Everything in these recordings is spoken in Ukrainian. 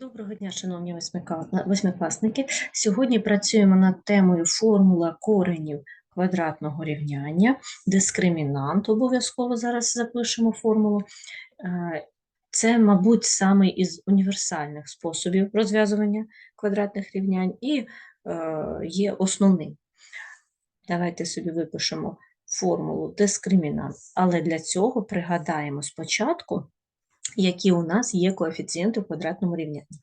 Доброго дня, шановні восьмикласники. Сьогодні працюємо над темою формула коренів квадратного рівняння, дискримінант. Обов'язково зараз запишемо формулу. Е, Це, мабуть, самий із універсальних способів розв'язування квадратних рівнянь і е, є основним. Давайте собі випишемо формулу дискримінант, але для цього пригадаємо спочатку, які у нас є коефіцієнти в квадратному рівнянні.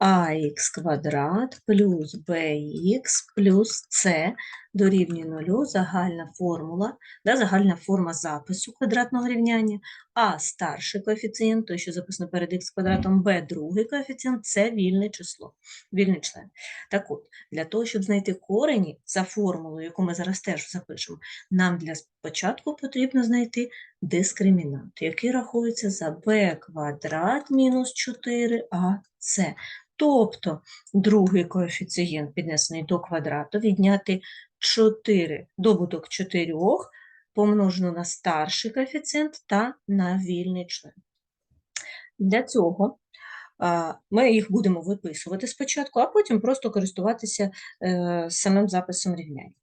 ax квадрат плюс bx плюс c дорівнює нулю, загальна формула, да, загальна форма запису квадратного рівняння, а старший коефіцієнт, той, що записано перед х квадратом, b другий коефіцієнт, це вільне число, вільний член. Так от, для того, щоб знайти корені за формулою, яку ми зараз теж запишемо, нам для спочатку потрібно знайти дискримінант, який рахується за b квадрат мінус 4ac. Тобто другий коефіцієнт, піднесений до квадрату, відняти 4, добуток 4 помножено на старший коефіцієнт та на вільний член. Для цього ми їх будемо виписувати спочатку, а потім просто користуватися е, самим записом рівняння.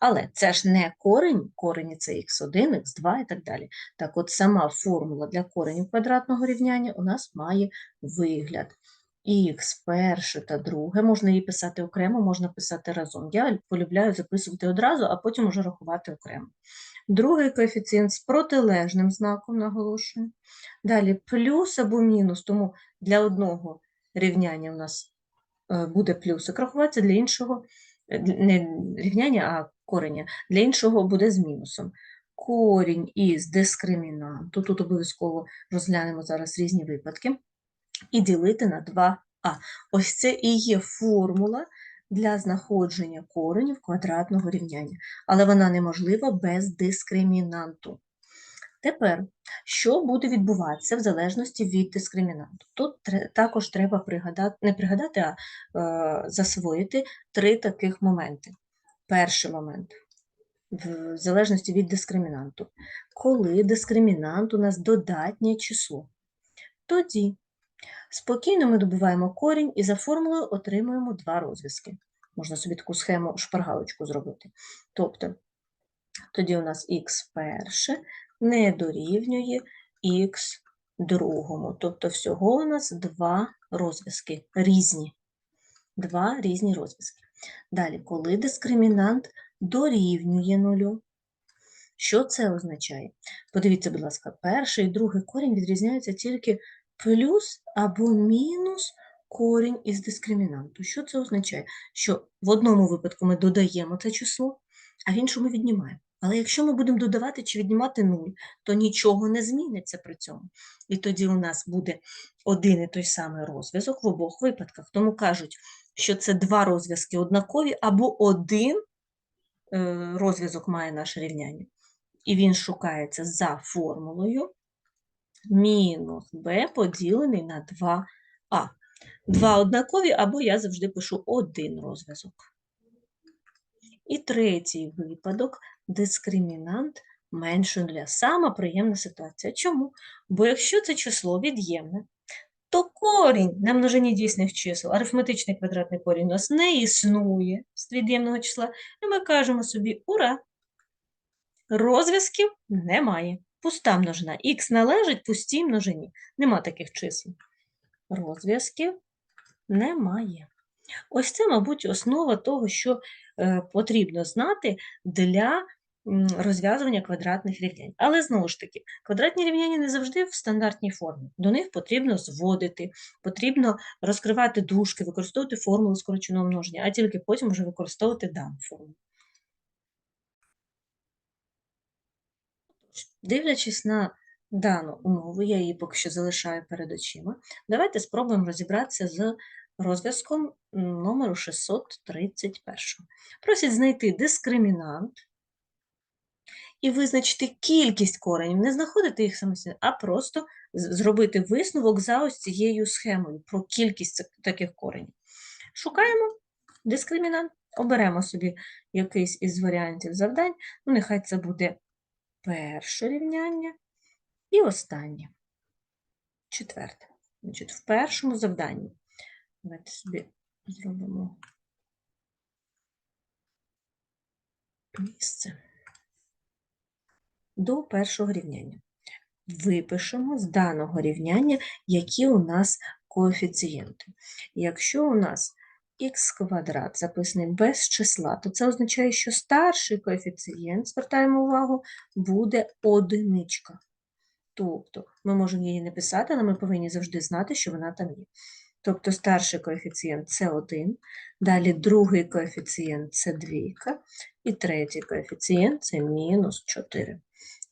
Але це ж не корень, корені це х1, х2 і так далі. Так от сама формула для коренів квадратного рівняння у нас має вигляд. Х перше та друге, можна її писати окремо, можна писати разом. Я полюбляю записувати одразу, а потім уже рахувати окремо. Другий коефіцієнт з протилежним знаком, наголошую. Далі плюс або мінус, тому для одного рівняння у нас е, буде плюсик рахуватися, для іншого не рівняння, а кореня, для іншого буде з мінусом. Корінь із дискримінанту, тут обов'язково розглянемо зараз різні випадки, і ділити на 2а. Ось це і є формула для знаходження коренів квадратного рівняння, але вона неможлива без дискримінанту. Тепер, що буде відбуватися в залежності від дискримінанту? Тут також треба пригадати, не пригадати, а е, засвоїти три таких моменти. Перший момент в залежності від дискримінанту. Коли дискримінант у нас додатнє число, тоді спокійно ми добуваємо корінь і за формулою отримуємо два розв'язки. Можна собі таку схему шпаргалочку зробити. Тобто, тоді у нас х перше не дорівнює х другому. Тобто всього у нас два розв'язки різні. Два різні розв'язки. Далі, коли дискримінант дорівнює нулю, що це означає? Подивіться, будь ласка, перший і другий корінь відрізняються тільки плюс або мінус корінь із дискримінанту. Що це означає? Що в одному випадку ми додаємо це число, а в іншому віднімаємо. Але якщо ми будемо додавати чи віднімати 0, то нічого не зміниться при цьому. І тоді у нас буде один і той самий розв'язок в обох випадках. Тому кажуть, що це два розв'язки однакові, або один е, розв'язок має наше рівняння. І він шукається за формулою мінус b поділений на 2а. Два однакові, або я завжди пишу один розв'язок. І третій випадок – дискримінант менше нуля. Сама приємна ситуація. Чому? Бо якщо це число від'ємне, то корінь на множині дійсних чисел, арифметичний квадратний корінь у нас не існує з від'ємного числа, і ми кажемо собі «Ура!» Розв'язків немає. Пуста множина. Х належить пустій множині. Нема таких чисел. Розв'язків немає. Ось це, мабуть, основа того, що е, потрібно знати для розв'язування квадратних рівнянь. Але знову ж таки, квадратні рівняння не завжди в стандартній формі. До них потрібно зводити, потрібно розкривати дужки, використовувати формулу скороченого множення, а тільки потім вже використовувати дану формулу. Дивлячись на дану умову, я її поки що залишаю перед очима, давайте спробуємо розібратися з розв'язком номеру 631. Просять знайти дискримінант і визначити кількість коренів, не знаходити їх самостійно, а просто зробити висновок за ось цією схемою про кількість таких коренів. Шукаємо дискримінант, оберемо собі якийсь із варіантів завдань, ну нехай це буде перше рівняння і останнє. Четверте. Значить, в першому завданні Давайте собі зробимо місце. До першого рівняння. Випишемо з даного рівняння, які у нас коефіцієнти. Якщо у нас х квадрат записаний без числа, то це означає, що старший коефіцієнт, звертаємо увагу, буде одиничка. Тобто ми можемо її не писати, але ми повинні завжди знати, що вона там є. Тобто старший коефіцієнт це 1, далі другий коефіцієнт це двійка, і третій коефіцієнт це мінус 4.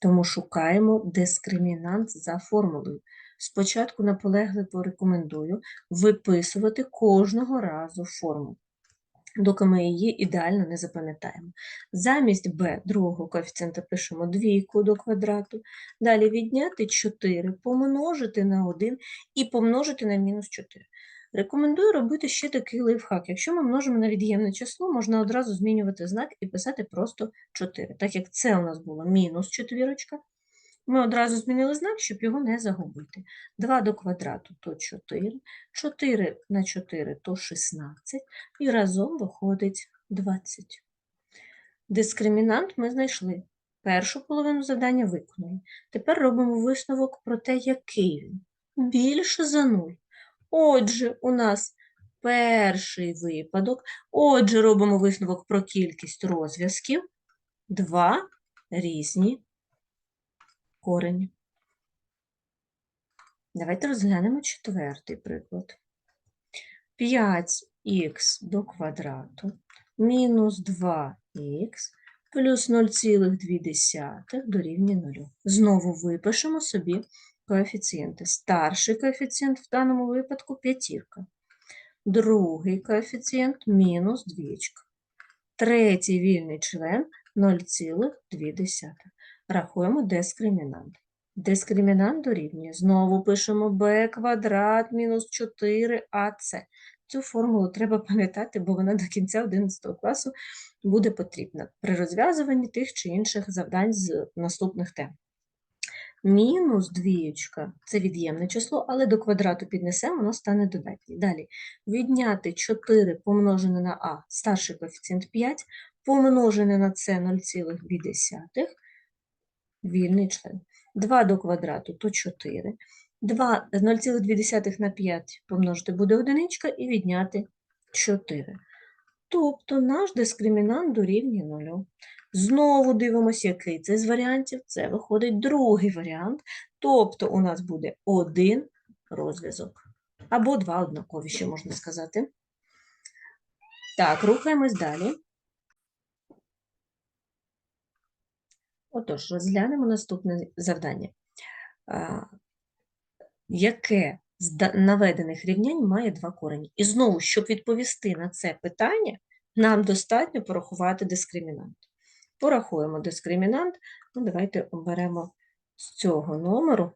Тому шукаємо дискримінант за формулою. Спочатку наполегливо рекомендую виписувати кожного разу формулу, доки ми її ідеально не запам'ятаємо. Замість b другого коефіцієнта пишемо двійку до квадрату, далі відняти 4, помножити на 1 і помножити на мінус 4. Рекомендую робити ще такий лайфхак. Якщо ми множимо на від'ємне число, можна одразу змінювати знак і писати просто 4. Так як це у нас було мінус четвірочка, ми одразу змінили знак, щоб його не загубити. 2 до квадрату то 4, 4 на 4 то 16, і разом виходить 20. Дискримінант ми знайшли. Першу половину завдання виконали. Тепер робимо висновок про те, який він. Більше за 0. Отже, у нас перший випадок. Отже, робимо висновок про кількість розв'язків. Два різні корені. Давайте розглянемо четвертий приклад. 5х до квадрату мінус 2х плюс 0,2 дорівнює 0. Знову випишемо собі коефіцієнти. Старший коефіцієнт в даному випадку п'ятірка. Другий коефіцієнт мінус двічка. Третій вільний член 0,2. Рахуємо дискримінант. Дискримінант дорівнює. Знову пишемо b квадрат мінус 4ac. Цю формулу треба пам'ятати, бо вона до кінця 11 класу буде потрібна при розв'язуванні тих чи інших завдань з наступних тем. Мінус двієчка – це від'ємне число, але до квадрату піднесемо, воно стане додатнє. Далі відняти 4 помножене на а, старший коефіцієнт 5, помножене на це 0,2, вільний член. 2 до квадрату то 4. 2, 0,2 на 5 помножити буде одиничка і відняти 4. Тобто наш дискримінант дорівнює 0. Знову дивимося, який це з варіантів. Це виходить другий варіант. Тобто у нас буде один розв'язок. Або два однакові, ще можна сказати. Так, рухаємось далі. Отож, розглянемо наступне завдання. Яке з наведених рівнянь має два корені? І знову, щоб відповісти на це питання, нам достатньо порахувати дискримінант. Порахуємо дискримінант. Ну, давайте оберемо з цього номеру,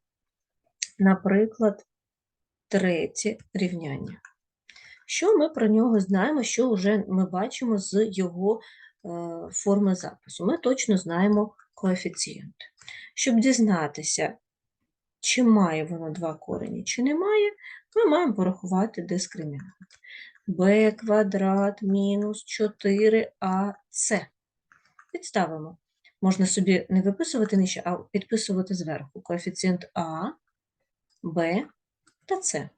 наприклад, третє рівняння. Що ми про нього знаємо, що вже ми бачимо з його е, форми запису? Ми точно знаємо коефіцієнт. Щоб дізнатися, чи має воно два корені, чи не має, ми маємо порахувати дискримінант. b квадрат мінус 4ac. Підставимо. Можна собі не виписувати нижче, а підписувати зверху. Коефіцієнт А, Б та С.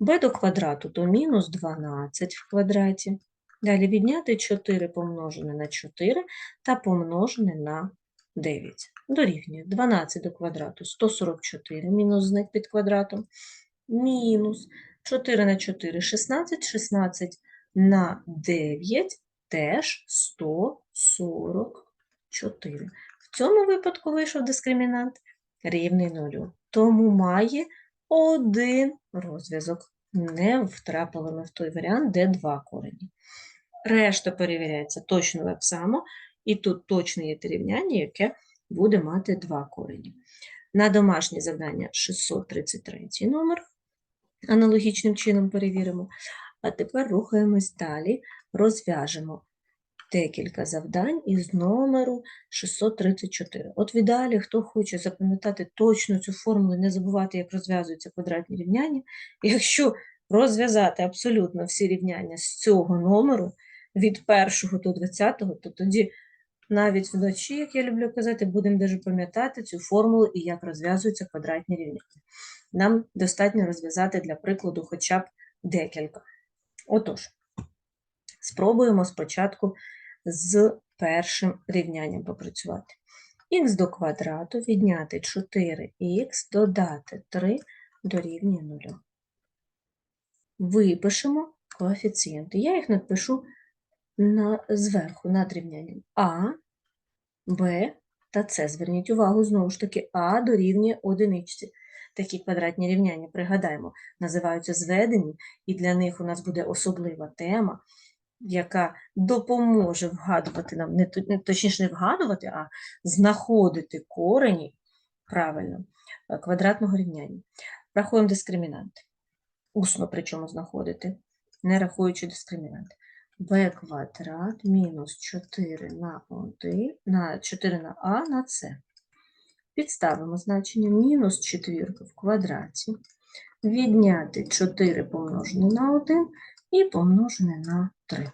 b до квадрату то мінус 12 в квадраті. Далі відняти 4 помножене на 4 та помножене на 9. Дорівнює 12 до квадрату 144, мінус знак під квадратом, мінус 4 на 4 – 16, 16 на 9 теж 144. В цьому випадку вийшов дискримінант рівний нулю. Тому має один розв'язок. Не втрапили ми в той варіант, де два корені. Решта перевіряється точно так само, і тут точно є те рівняння, яке буде мати два корені. На домашнє завдання 633 номер. Аналогічним чином перевіримо. А тепер рухаємось далі, розв'яжемо декілька завдань із номеру 634. От в ідеалі, хто хоче запам'ятати точно цю формулу не забувати, як розв'язуються квадратні рівняння, якщо розв'язати абсолютно всі рівняння з цього номеру від 1 до 20, то тоді навіть вночі, як я люблю казати, будемо дуже пам'ятати цю формулу і як розв'язуються квадратні рівняння. Нам достатньо розв'язати для прикладу хоча б декілька. Отож, спробуємо спочатку з першим рівнянням попрацювати. х до квадрату відняти 4х, додати 3 дорівнює 0. Випишемо коефіцієнти. Я їх напишу на, зверху над рівнянням А, Б та С. Зверніть увагу, знову ж таки, А дорівнює одиничці. Такі квадратні рівняння, пригадаємо, називаються зведені, і для них у нас буде особлива тема, яка допоможе вгадувати нам, не точніше, не вгадувати, а знаходити корені правильно е, квадратного рівняння. Рахуємо дискримінанти. Усно причому знаходити, не рахуючи дискримінанти. b квадрат мінус 4 на 1, на 4 на а на c. Підставимо значення мінус четвірка в квадраті, відняти 4 помножене на 1 і помножене на 3.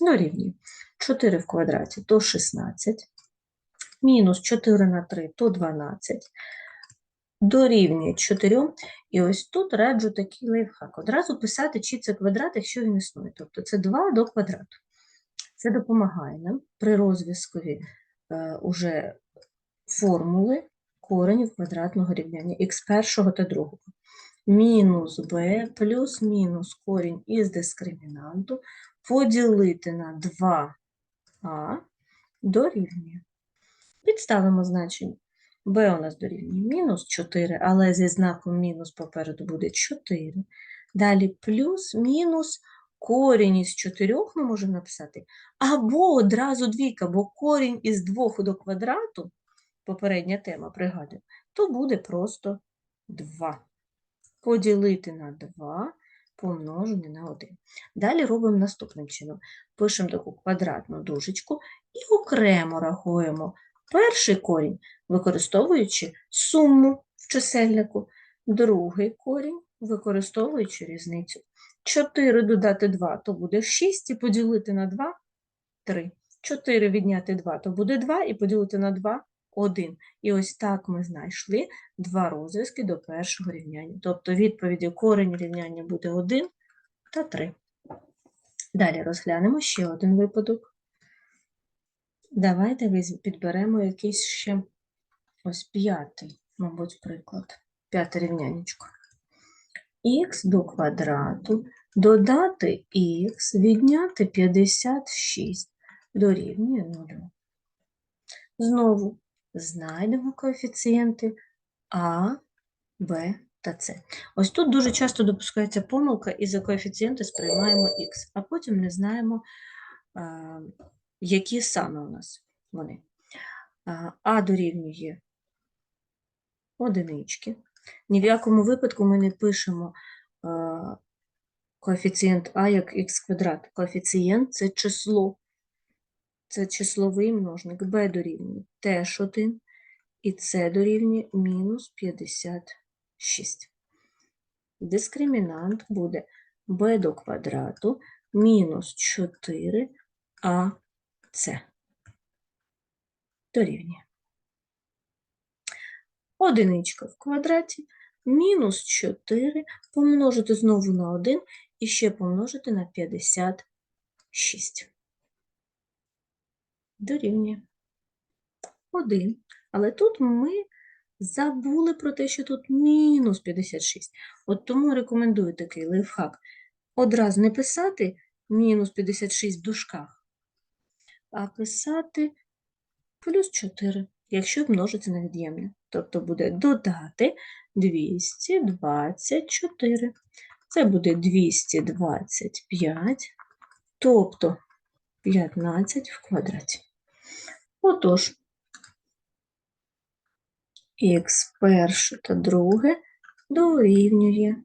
Дорівнює 4 в квадраті то 16, мінус 4 на 3 то 12, дорівнює 4. І ось тут раджу такий лайфхак. Одразу писати, чи це квадрат, якщо він існує. Тобто це 2 до квадрату. Це допомагає нам при розв'язкові е, уже формули коренів квадратного рівняння х першого та другого. Мінус b плюс мінус корінь із дискримінанту поділити на 2а дорівнює. Підставимо значення. b у нас дорівнює мінус 4, але зі знаком мінус попереду буде 4. Далі плюс мінус корінь із 4 ми можемо написати, або одразу двійка, бо корінь із 2 до квадрату, попередня тема, пригадую, то буде просто 2. Поділити на 2 помножене на 1. Далі робимо наступним чином. Пишемо таку квадратну дужечку і окремо рахуємо перший корінь, використовуючи суму в чисельнику, другий корінь, використовуючи різницю. 4 додати 2, то буде 6, і поділити на 2 – 3. 4 відняти 2, то буде 2, і поділити на 2 – 1. І ось так ми знайшли два розв'язки до першого рівняння. Тобто відповіді корень рівняння буде 1 та 3. Далі розглянемо ще один випадок. Давайте підберемо якийсь ще ось п'ятий, мабуть, приклад. П'яте рівнянечко. х до квадрату додати х відняти 56 дорівнює 0. Знову знайдемо коефіцієнти а, Б та С. Ось тут дуже часто допускається помилка, і за коефіцієнти сприймаємо х, а потім не знаємо, які саме у нас вони. А, А дорівнює одинички. Ні в якому випадку ми не пишемо коефіцієнт А як х квадрат. Коефіцієнт – це число. Це числовий множник. b дорівнює теж 1, і c дорівнює мінус 56. Дискримінант буде b до квадрату мінус 4ac дорівнює. Одиничка в квадраті мінус 4 помножити знову на 1 і ще помножити на 56 дорівнює 1. Але тут ми забули про те, що тут мінус 56. От тому рекомендую такий лайфхак. Одразу не писати мінус 56 в дужках, а писати плюс 4, якщо множиться на від'ємне. Тобто буде додати 224. Це буде 225, тобто 15 в квадраті. Отож, х перше та друге дорівнює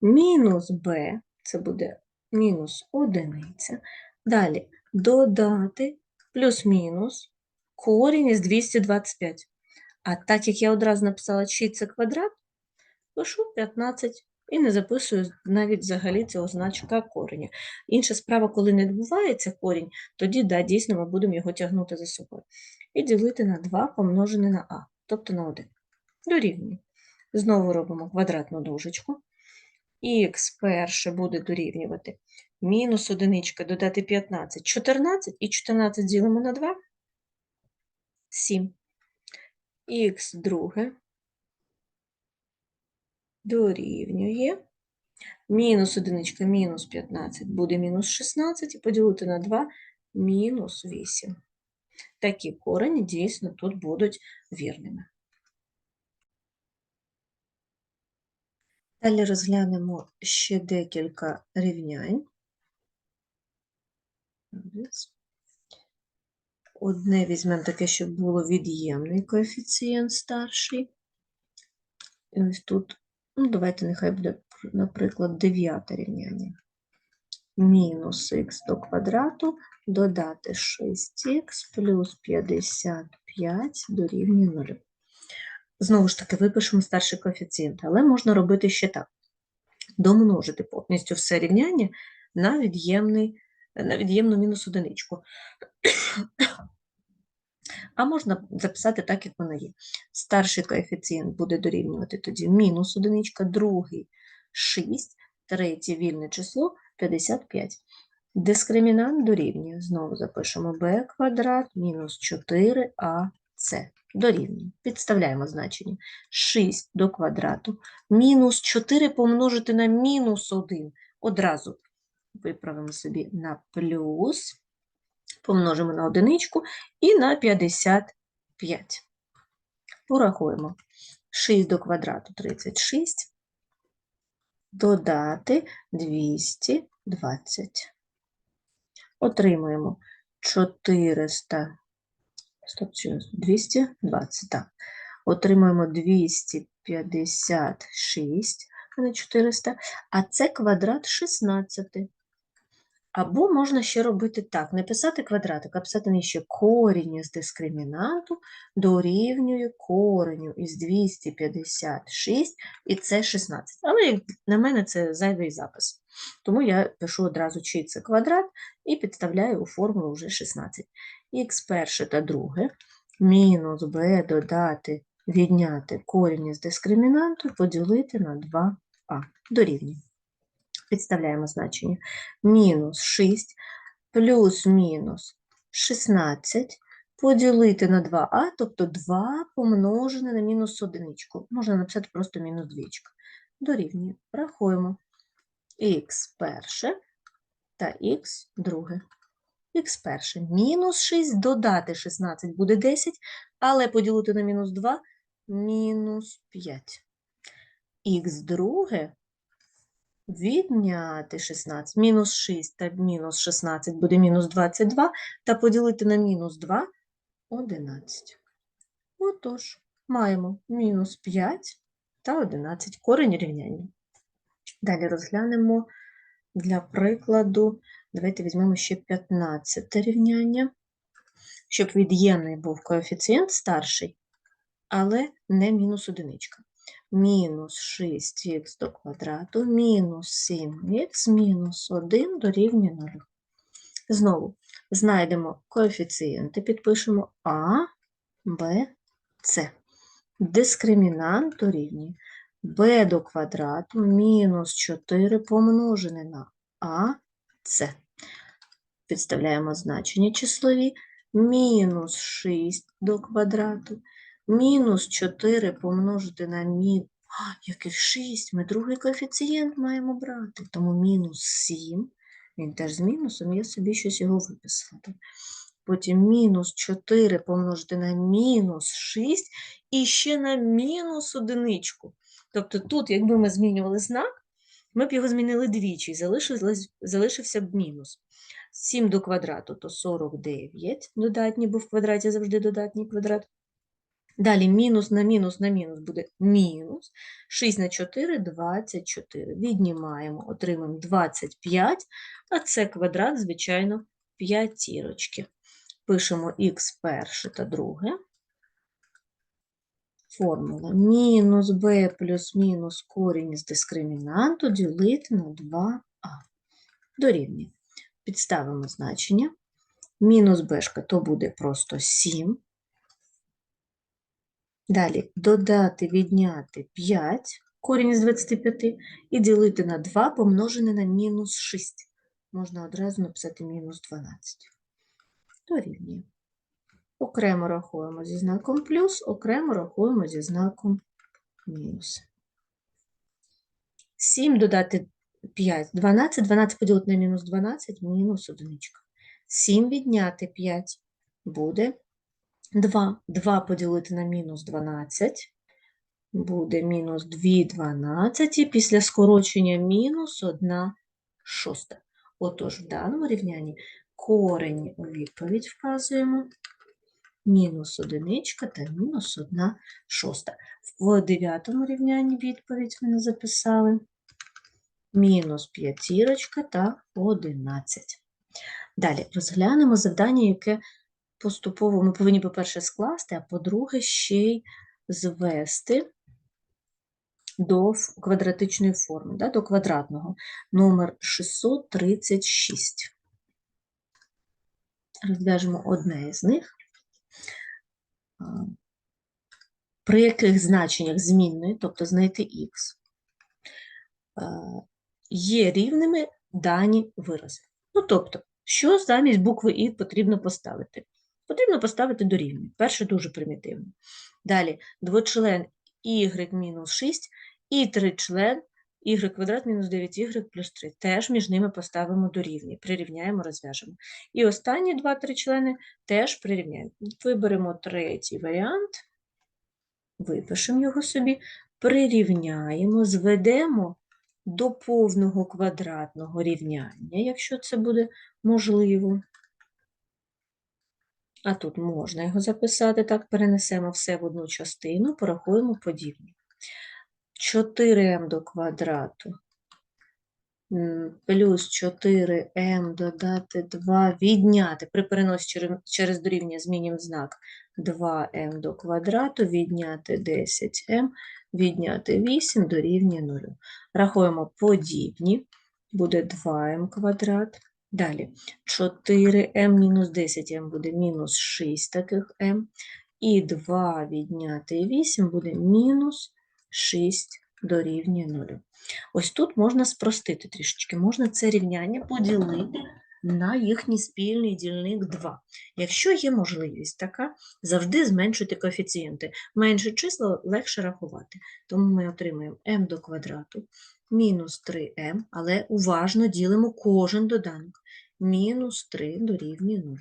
мінус b, це буде мінус одиниця. Далі додати плюс-мінус корінь із 225. А так як я одразу написала, чий це квадрат, пишу 15 і не записую навіть взагалі цього значка кореня. Інша справа, коли не відбувається корінь, тоді да, дійсно ми будемо його тягнути за собою. І ділити на 2 помножене на а, тобто на 1. Дорівнює. Знову робимо квадратну дужечку. Х перше буде дорівнювати мінус одиничка додати 15, 14, і 14 ділимо на 2, 7. Х друге дорівнює мінус одиничка, мінус 15 буде мінус 16, і поділити на 2 мінус 8. Такі корені дійсно тут будуть вірними. Далі розглянемо ще декілька рівнянь. Одне візьмемо таке, щоб було від'ємний коефіцієнт старший. І ось тут, ну, давайте нехай буде, наприклад, дев'яте рівняння. Мінус х до квадрату додати 6х плюс 55 дорівнює 0. Знову ж таки, випишемо старший коефіцієнт, але можна робити ще так. Домножити повністю все рівняння на на від'ємну мінус одиничку. А можна записати так, як воно є. Старший коефіцієнт буде дорівнювати тоді мінус одиничка, другий 6, третє вільне число 55. Дискримінант дорівнює. Знову запишемо b квадрат мінус 4ac дорівнює. Підставляємо значення. 6 до квадрату мінус 4 помножити на мінус 1. Одразу виправимо собі на плюс, помножимо на одиничку і на 55. Порахуємо. 6 до квадрату 36, додати 220. Отримуємо 400, стоп, 220, так. Отримуємо 256, а не 400, а це квадрат 16. Або можна ще робити так: не писати квадратик, а писати нижче корінь із дискримінанту дорівнює кореню із 256, і це 16. Але, як на мене, це зайвий запис. Тому я пишу одразу, чий це квадрат, і підставляю у формулу вже 16. Х перше та друге, мінус b додати, відняти корінь із дискримінанту, поділити на 2а. Дорівнює підставляємо значення. Мінус 6 плюс мінус 16 поділити на 2а, тобто 2 помножене на мінус одиничку. Можна написати просто мінус двічка. Дорівнює. Рахуємо х перше та х друге. Х перше мінус 6 додати 16 буде 10, але поділити на мінус 2 мінус 5. Х друге відняти 16. Мінус 6 та мінус 16 буде мінус 22, та поділити на мінус 2 11. Отож, маємо мінус 5 та 11 корень рівняння. Далі розглянемо для прикладу, давайте візьмемо ще 15 рівняння, щоб від'ємний був коефіцієнт старший, але не мінус одиничка мінус 6х до квадрату, мінус 7х, мінус 1 дорівнює 0. Знову знайдемо коефіцієнти, підпишемо А, Б, С. Дискримінант дорівнює b до квадрату мінус 4 помножене на А, С. Підставляємо значення числові мінус 6 до квадрату Мінус 4 помножити на мін... А, який 6, ми другий коефіцієнт маємо брати, тому мінус 7, він теж з мінусом, я собі щось його виписала. Потім мінус 4 помножити на мінус 6 і ще на мінус одиничку. Тобто тут, якби ми змінювали знак, ми б його змінили двічі, залишився б мінус. 7 до квадрату то 49, додатній, бо в квадраті завжди додатній квадрат. Далі мінус на мінус на мінус буде мінус. 6 на 4 24. Віднімаємо, отримаємо 25, а це квадрат, звичайно, п'ятірочки. Пишемо х перше та друге. формула. Мінус b плюс мінус корінь з дискримінанту ділити на 2а. Дорівнює. Підставимо значення. Мінус бешка то буде просто 7. Далі додати, відняти 5, корінь з 25, і ділити на 2 помножене на мінус 6. Можна одразу написати мінус 12. Дорівнює. Окремо рахуємо зі знаком плюс, окремо рахуємо зі знаком мінус. 7 додати 5, 12, 12 поділити на мінус 12, мінус одиничка. 7 відняти 5 буде 2. 2 поділити на мінус 12 буде мінус 2 12, після скорочення мінус 1 шоста. Отож, в даному рівнянні корень у відповідь вказуємо мінус одиничка та мінус 1 шоста. В дев'ятому рівнянні відповідь ми записали мінус п'ятірочка та 11. Далі розглянемо завдання, яке поступово ми повинні, по-перше, скласти, а по-друге, ще й звести до квадратичної форми, да, до квадратного, номер 636. Розв'яжемо одне із них. При яких значеннях змінної, тобто знайти х, є рівними дані вирази. Ну, тобто, що замість букви І потрібно поставити? Потрібно поставити дорівнює. Перше дуже примітивно. Далі двочлен y мінус 6 і тричлен y квадрат мінус 9y плюс 3. Теж між ними поставимо дорівнює. Прирівняємо, розв'яжемо. І останні два тричлени теж прирівняємо. Виберемо третій варіант, випишемо його собі, прирівняємо, зведемо до повного квадратного рівняння, якщо це буде можливо. А тут можна його записати, так, перенесемо все в одну частину, порахуємо подібні. 4m до квадрату плюс 4m додати 2, відняти, при переносі через, дорівняння змінюємо знак 2m до квадрату, відняти 10m, відняти 8 дорівнює 0. Рахуємо подібні, буде 2m квадрат. Далі 4m мінус 10m буде мінус 6 таких m. І 2 відняти 8 буде мінус 6 дорівнює 0. Ось тут можна спростити трішечки. Можна це рівняння поділити на їхній спільний дільник 2. Якщо є можливість така, завжди зменшуйте коефіцієнти. Менше числа легше рахувати. Тому ми отримаємо m до квадрату мінус 3m, але уважно ділимо кожен доданок. Мінус 3 дорівнює 0.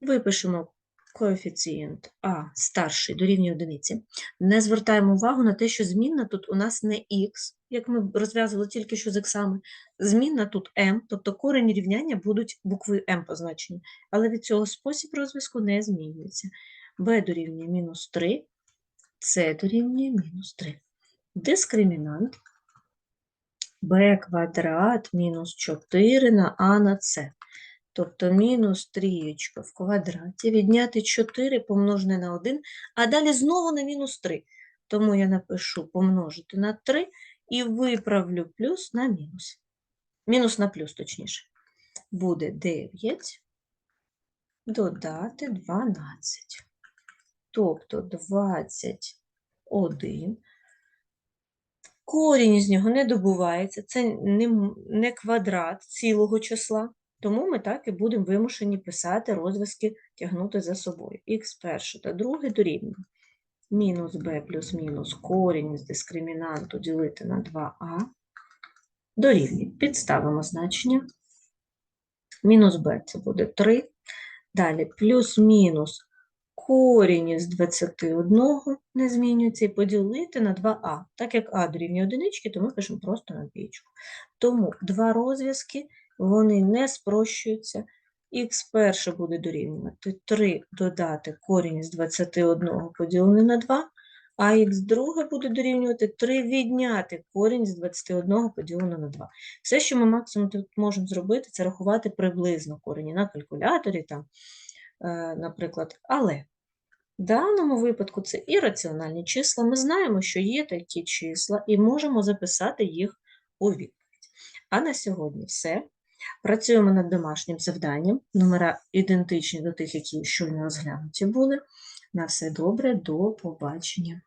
Випишемо коефіцієнт А старший дорівнює одиниці. Не звертаємо увагу на те, що змінна тут у нас не х, як ми розв'язували тільки що з іксами. Змінна тут m, тобто корені рівняння будуть буквою m позначені, але від цього спосіб розв'язку не змінюється. b дорівнює мінус 3, c дорівнює мінус 3. Дискримінант b квадрат мінус 4 на а на c. Тобто мінус трієчка в квадраті, відняти 4 помножене на 1, а далі знову на мінус 3. Тому я напишу помножити на 3 і виправлю плюс на мінус. Мінус на плюс, точніше. Буде 9 додати 12. Тобто 21. Корінь із нього не добувається, це не, квадрат цілого числа, тому ми так і будемо вимушені писати розв'язки, тягнути за собою. Х перше та друге дорівнює. Мінус b плюс мінус корінь із дискримінанту ділити на 2а дорівнює. Підставимо значення. Мінус b це буде 3. Далі плюс-мінус корінь із 21 не змінюється і поділити на 2а. Так як а дорівнює одинички, то ми пишемо просто на двічку. Тому два розв'язки, вони не спрощуються. Х перше буде дорівнювати 3 додати корінь з 21 поділений на 2, а х друге буде дорівнювати 3 відняти корінь з 21 поділений на 2. Все, що ми максимум тут можемо зробити, це рахувати приблизно корені на калькуляторі, там, е, наприклад. Але В даному випадку це ірраціональні числа. Ми знаємо, що є такі числа, і можемо записати їх у відповідь. А на сьогодні все. Працюємо над домашнім завданням. Номера ідентичні до тих, які щойно розглянуті були. На все добре, до побачення.